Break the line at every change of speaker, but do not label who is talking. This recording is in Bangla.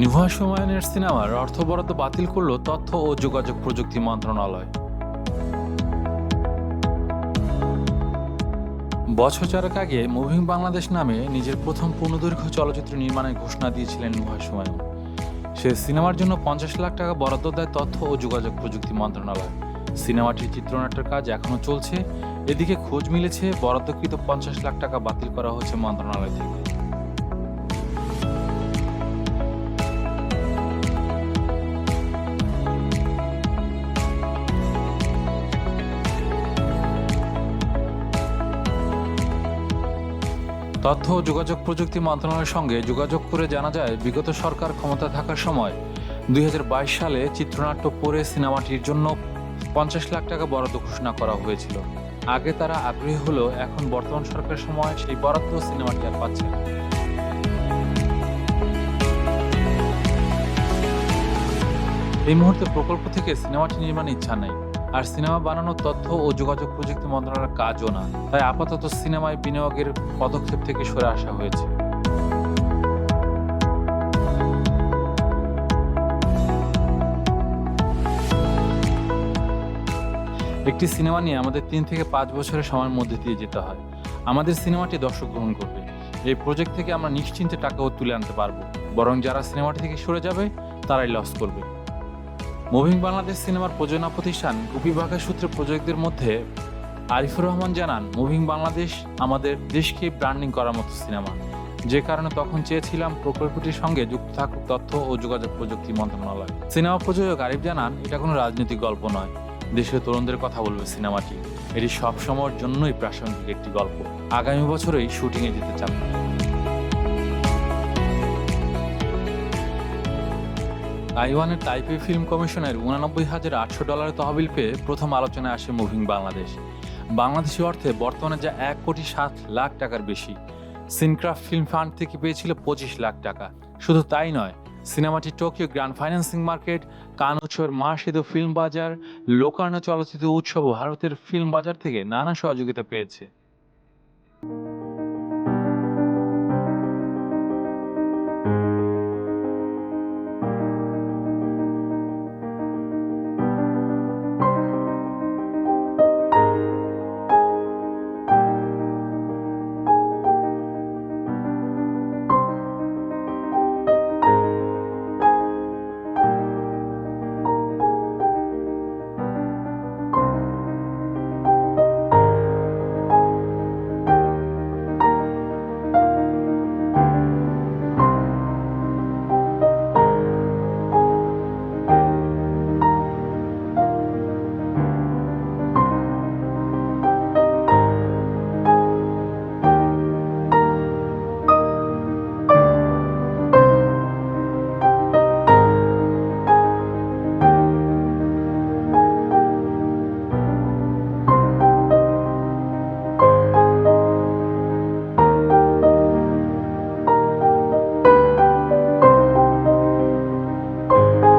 নিভা সুমায়নের সিনেমার অর্থ বরাদ্দ বাতিল করল তথ্য ও যোগাযোগ প্রযুক্তি মন্ত্রণালয়। বছর চারেক আগে মুভিং বাংলাদেশ নামে নিজের প্রথম পূর্ণদৈর্ঘ্য চলচ্চিত্র নির্মাণের ঘোষণা দিয়েছিলেন নুহা সুমায়ন সে সিনেমার জন্য পঞ্চাশ লাখ টাকা বরাদ্দ দেয় তথ্য ও যোগাযোগ প্রযুক্তি মন্ত্রণালয়। সিনেমাটির চিত্রনাট্যের কাজ এখনও চলছে। এদিকে খোঁজ মিলেছে, বরাদ্দকৃত পঞ্চাশ লাখ টাকা বাতিল করা হচ্ছে মন্ত্রণালয় থেকে। তথ্য ও যোগাযোগ প্রযুক্তি মন্ত্রণালয়ের সঙ্গে যোগাযোগ করে জানা যায়, বিগত সরকার ক্ষমতা থাকার সময় দুই হাজার বাইশ সালে চিত্রনাট্য পড়ে সিনেমাটির জন্য পঞ্চাশ লাখ টাকা বরাদ্দ ঘোষণা করা হয়েছিল আগে তারা আগ্রহী হলেও এখন বর্তমান সরকারের সময় সেই বরাদ্দ সিনেমাটি আর পাচ্ছে না। এই মুহূর্তে প্রকল্প থেকে সিনেমাটি নির্মাণের ইচ্ছা নেই আর সিনেমা বানানোর তথ্য ও যোগাযোগ প্রযুক্তি মন্ত্রণালয়ের কাজও না। তাই আপাতত সিনেমায় বিনিয়োগের পদক্ষেপ থেকে সরে আসা হয়েছে। একটি সিনেমা নিয়ে আমাদের তিন থেকে পাঁচ বছরের সময়ের মধ্যে দিয়ে যেতে হয়। আমাদের সিনেমাটি দর্শক গ্রহণ করবে। এই প্রজেক্ট থেকে আমরা নিশ্চিন্তে টাকাও তুলে আনতে পারব। বরং যারা সিনেমাটি থেকে সরে যাবে, তারাই লস করবে। মুভিং বাংলাদেশ সিনেমার প্রযোজনা প্রতিষ্ঠান গুপি বাঘা সূত্রে প্রযোজকদের মধ্যে আরিফুর রহমান জানান, মুভিং বাংলাদেশ আমাদের দেশকে ব্র্যান্ডিং করার মতো সিনেমা। যে কারণে তখন চেয়েছিলাম প্রকল্পটির সঙ্গে যুক্ত থাকুক তথ্য ও যোগাযোগ প্রযুক্তি মন্ত্রণালয়। সিনেমা প্রযোজক আরিফ জানান, এটা কোনো রাজনৈতিক গল্প নয়। দেশের তরুণদের কথা বলবে সিনেমাটি। এটি সবসময়ের জন্যই প্রাসঙ্গিক একটি গল্প। আগামী বছরেই শুটিংয়ে যেতে চান। তাইওয়ানের তাইপে ফিল্ম কমিশনের উনানব্বই হাজার আটশো ডলারের তহবিল পেয়ে প্রথম আলোচনায় আসে মুভিং বাংলাদেশ। বাংলাদেশি অর্থে বর্তমানে যা এক কোটি সাত লাখ টাকার বেশি। সিনক্রাফট ফিল্ম ফান্ড থেকে পেয়েছিল পঁচিশ লাখ টাকা। শুধু তাই নয়, সিনেমাটি টোকিও গ্র্যান্ড ফাইন্যান্সিং মার্কেট কান উৎসবের ফিল্ম বাজার, লোকার্ণ চলচ্চিত্র উৎসব ভারতের ফিল্ম বাজার থেকে নানা সহযোগিতা পেয়েছে।